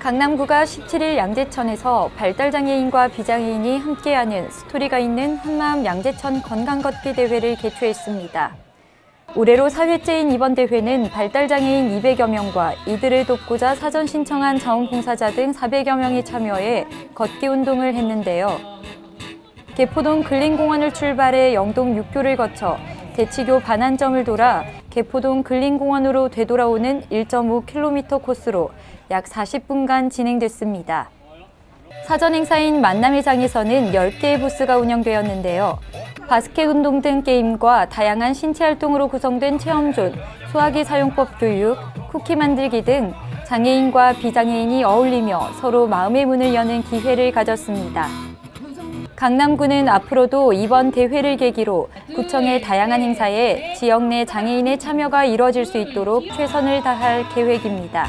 강남구가 17일 양재천에서 발달장애인과 비장애인이 함께하는 스토리가 있는 한마음 양재천 건강걷기 대회를 개최했습니다. 올해로 4회째인 이번 대회는 발달장애인 200여 명과 이들을 돕고자 사전 신청한 자원봉사자 등 400여 명이 참여해 걷기 운동을 했는데요. 개포동 근린공원을 출발해 영동 6교를 거쳐 대치교 반환점을 돌아 개포동 근린공원으로 되돌아오는 1.5km 코스로 약 40분간 진행됐습니다. 사전 행사인 만남회장에서는 10개의 부스가 운영되었는데요. 바스켓 운동 등 게임과 다양한 신체 활동으로 구성된 체험존, 소화기 사용법 교육, 쿠키 만들기 등 장애인과 비장애인이 어울리며 서로 마음의 문을 여는 기회를 가졌습니다. 강남구는 앞으로도 이번 대회를 계기로 구청의 다양한 행사에 지역 내 장애인의 참여가 이뤄질 수 있도록 최선을 다할 계획입니다.